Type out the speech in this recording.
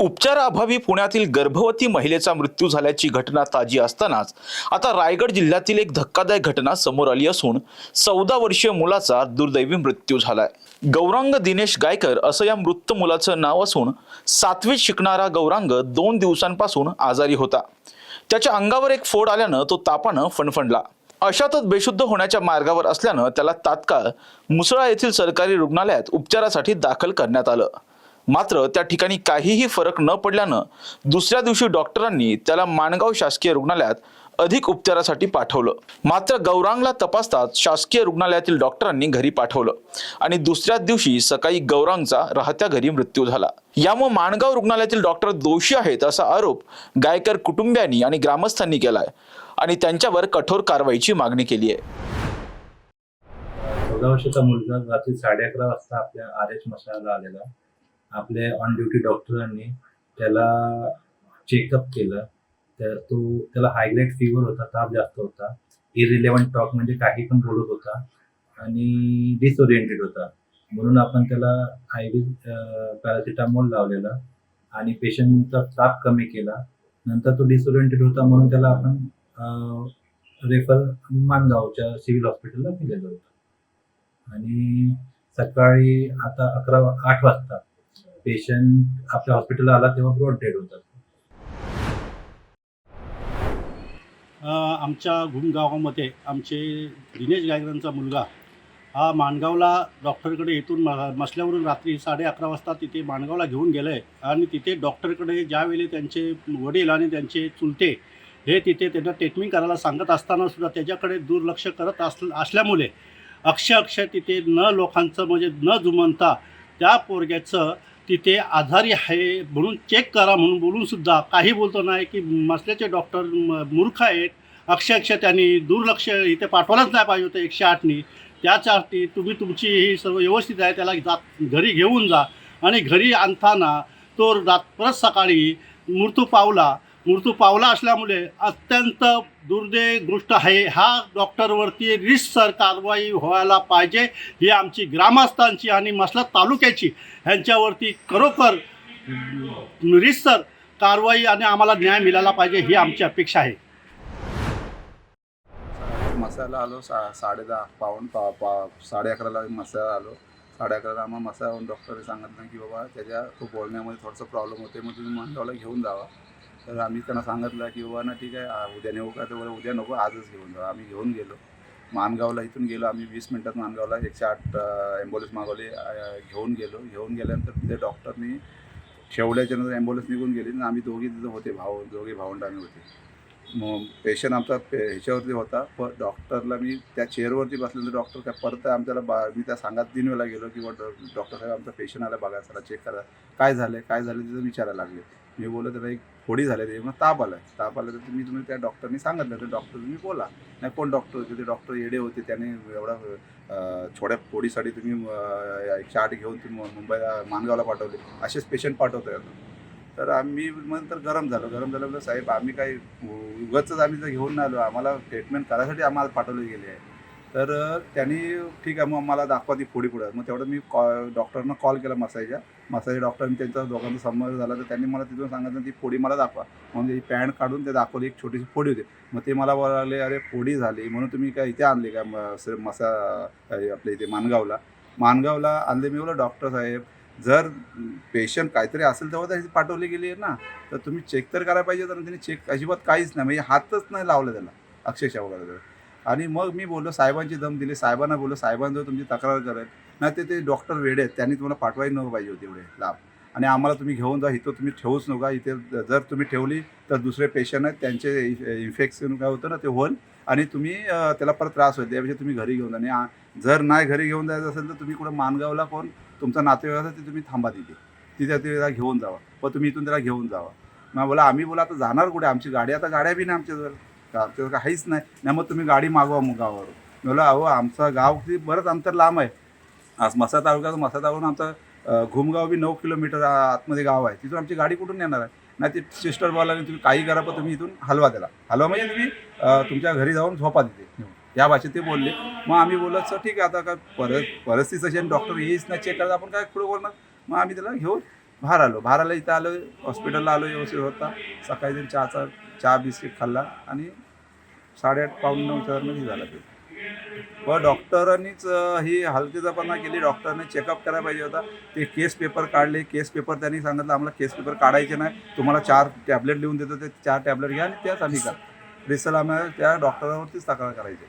उपचाराअभावी पुण्यातील गर्भवती महिलेचा मृत्यू झाल्याची घटना ताजी असतानाच आता रायगड जिल्ह्यातील एक धक्कादायक घटना समोर आली असून चौदा वर्षीय मुलाचा दुर्दैवी मृत्यू झालाय. गौरांग दिनेश गायकर असं या मृत मुलाचं नाव असून सातवीत शिकणारा गौरांग दोन दिवसांपासून आजारी होता. त्याच्या अंगावर एक फोड आल्यानं तो तापानं फणफणला. अशातच बेशुद्ध होण्याच्या मार्गावर असल्यानं त्याला तात्काळ मुसळा येथील सरकारी रुग्णालयात उपचारासाठी दाखल करण्यात आलं. मात्र त्या ठिकाणी काहीही फरक न पडल्यानं दुसऱ्या दिवशी डॉक्टरांनी त्याला माणगाव शासकीय रुग्णालयात अधिक उपचारासाठी पाठवलं. मात्र गौरांगला तपासताच शासकीय रुग्णालयातील डॉक्टरांनी घरी पाठवलं आणि दुसऱ्याच दिवशी सकाळी गौरांगचा राहत्या घरी मृत्यू झाला. यामुळे माणगाव रुग्णालयातील डॉक्टर दोषी आहेत असा आरोप गायकर कुटुंबियांनी आणि ग्रामस्थांनी केलाय आणि त्यांच्यावर कठोर कारवाईची मागणी केली आहे चौदा वर्षाचा मुलगा रात्री साडे अकरा वाजता आपल्या आर एच मशाला आलेला. आपल्या ऑन ड्युटी डॉक्टरांनी त्याला चेकअप केलं. तर तो त्याला हायग्रेड फिवर होता ताप जास्त होता. इरिलेव्हंट टॉक म्हणजे काही पण बोलत होता. आणि डिसओरिएंटेड होता. म्हणून आपण त्याला आय व्ही पॅरासिटामॉल लावलेला आणि पेशंटचा ताप कमी केला. नंतर तो डिसओरिएंटेड होता म्हणून त्याला आपण रेफर मानगावच्या सिव्हिल हॉस्पिटलला केलेलं होतं आणि सकाळी आता अकरा आठ वाजता पेशंट आपल्या हॉस्पिटलला आला तेव्हा ब्रॉड डेड होतात. आमच्या घुमगावामध्ये आमचे दिनेश गायकरांचा मुलगा हा माणगावला डॉक्टरकडे इथून मसल्यावरून रात्री साडे अकरा वाजता तिथे माणगावला घेऊन गेलं आहे आणि तिथे डॉक्टरकडे ज्यावेळी त्यांचे वडील आणि त्यांचे चुलते हे तिथे त्यांना ट्रीटमेंट करायला सांगत असताना सुद्धा त्याच्याकडे दुर्लक्ष करत अस असल्यामुळे अक्षय अक्षय तिथे न लोकांचं म्हणजे न जुमनता त्या पोरग्याचं तिथे आजारी आहे म्हणून चेक करा म्हणून बोलून सुद्धा काही बोलतो नाही की मसल्याचे डॉक्टर म- मूर्ख आहेत. अक्षरक्ष त्यांनी दुर्लक्ष इथे पाठवायलाच नाही पाहिजे होतं एकशे आठनी. त्याच्यासाठी तुम्ही तुमची ही सर्व व्यवस्थित आहे त्याला जात घरी घेऊन जा. आणि घरी आणताना तो रात परत सकाळी मृत्यू पावला मृत्यू पावला असल्यामुळे अत्यंत दुर्दैव गोष्ट आहे. हा डॉक्टरवरती रिसर कारवाई व्हायला पाहिजे ही आमची ग्रामस्थांची आणि मसला तालुक्याची ह्यांच्यावरती खरोखर रिसर कारवाई आणि आम्हाला न्याय मिळाला पाहिजे ही आमची अपेक्षा आहे. मसाला आलो सा साडे दहा पाऊण पा पा साडे अकराला मसाला आलो. साडे अकराला आम्हाला मसाला डॉक्टरने सांगितलं की बाबा त्याच्या तो बोलण्यामध्ये थोडंसं प्रॉब्लेम होते मग तुम्ही मंडळाला घेऊन जावा. तर आम्ही त्यांना सांगितलं की बाबा ना ठीक आहे उद्या नेऊ का? तर उद्या नको आजच घेऊन जाऊ आम्ही घेऊन गेलो. मानगावला इथून गेलो आम्ही वीस मिनटात मानगावला एकशे आठ ॲम्ब्युलन्स मागवली घेऊन गेलो. घेऊन गेल्यानंतर तिथे डॉक्टरनी शेवड्याच्या नंतर ॲम्ब्युलन्स निघून गेली आणि आम्ही दोघी तिथं होते भाऊ दोघे भावंड आम्ही होते. मग पेशंट आमचा पे ह्याच्यावरती होता. पण डॉक्टरला मी त्या चेअरवरती बसल्यानंतर डॉक्टर काय परत आमच्याला बा मी त्या सांगात तीन वेळा गेलो की डॉ- डॉक्टर साहेब आमचा पेशंट आला बघा चला चेक करा. काय झालं काय झालं तिथं विचारायला लागले. मी बोललो त्याला एक फोडी झाली ते मग ताप आला. ताप आला तर तुम्ही तुम्ही त्या डॉक्टरनी सांगितलं तर डॉक्टर तुम्ही बोला. नाही कोण डॉक्टर होते? ते डॉक्टर येडे होते. त्याने एवढा अं, छोट्या फोडीसाठी तुम्ही एकशे आठ घेऊन तुम्ही मुंबईला मानगावला पाठवले. असेच पेशंट पाठवतोय तर आम्ही नंतर गरम झालो. गरम झालं साहेब आम्ही काही उगतच आम्ही तर घेऊन आलो. आम्हाला ट्रीटमेंट करायसाठी आम्हाला पाठवले गेले आहे. तर त्यांनी ठीक आहे मग मला दाखवा ती फोडी पुढं. मग तेवढं मी कॉ डॉक्टरना कॉल केला मसाईच्या. मसाईच्या डॉक्टरने त्यांचा दोघांचा संबंध झाला तर त्यांनी मला तिथून सांगितलं ती फोडी मला दाखवा. म्हणजे ती पॅन्ट काढून ते दाखवली एक छोटीशी फोडी होती. मग ते मला बोलाले अरे फोडी झाली. म्हणून तुम्ही काय इथे आणली का म- मसा आपल्या इथे मानगावला? मानगावला आणले मी बोला डॉक्टर साहेब जर पेशंट काहीतरी असेल तेव्हा त्याची पाठवली गेली आहे ना. तर तुम्ही चेक तर करायला पाहिजे तर त्यांनी चेक अजिबात काहीच नाही म्हणजे हातच नाही लावलं त्याला अक्षरशः वगैरे. आणि मग मी बोललो साहेबांची दम दिली साहेबांना बोललो साहेबांजवळ तुमची तक्रार करेल. नाही ते ते डॉक्टर वेडे आहेत त्यांनी तुम्हाला पाठवायला नको पाहिजे होते एवढे लाभ आणि आम्हाला तुम्ही घेऊन जा इथं तुम्ही ठेवूच नका इथे जर तुम्ही ठेवली तर दुसरे पेशंट आहेत त्यांचे इन्फेक्शन काय होतं ना ते होईल आणि तुम्ही त्याला परत त्रास होईल त्यापेक्षा तुम्ही घरी घेऊन जा. आणि जर नाही घरी घेऊन जायचं असेल तर तुम्ही कुठं मानगावला कोण? तुमचा नातेवाईक असेल ते तुम्ही थांबा तिथे. तिथे ते घेऊन जावा. व तुम्ही इथून त्याला घेऊन जावा. मग बोला आम्ही बोला आता जाणार कुठे? आमची गाडी आता गाड्या बी नाही आमच्याजवळ. का आमच्याजवळ काहीच नाही. नाही मग तुम्ही गाडी मागवा मग गावावर बोला अहो आमचं गाव किती बरंच अंतर लांब आहे. आज मसा तालुक्यात मसा तालुक्यात आमचं घुमगाव बी नऊ किलोमीटर आतमध्ये गाव आहे. तिथून आमची गाडी कुठून येणार आहे? नाही ते सिस्टर बोला तुम्ही काही करा पण तुम्ही इथून हलवा त्याला. हलवा म्हणजे तुम्ही तुमच्या घरी जाऊन झोपा तिथे या भाषेत ते बोलले. मग आम्ही बोलत सर ठीक आहे आता काय परत परिस्थिती अशी डॉक्टर येईच नाही चेक करायला आपण काय पुढे बोलणार? मग आम्ही त्याला घेऊन बाहेर आलो. बाहेर आलो इथं आलो हॉस्पिटलला आलो व्यवस्थित होता. सकाळी जरी चहाचा चहा बिस्किट खाल्ला आणि साडेआठ पाऊण नऊ दरम्यान झाला ते. व डॉक्टरांनीच ही हलगीजपणा केली. डॉक्टरने चेकअप करायला पाहिजे होता. ते केस पेपर काढले. केस पेपर त्यांनी सांगितलं आम्हाला केस पेपर काढायचे नाही. तुम्हाला चार टॅबलेट लिहून देतो. ते चार टॅबलेट घ्या आणि त्याच आम्ही का रिसल आम्हाला त्या डॉक्टरावरतीच तक्रार करायची.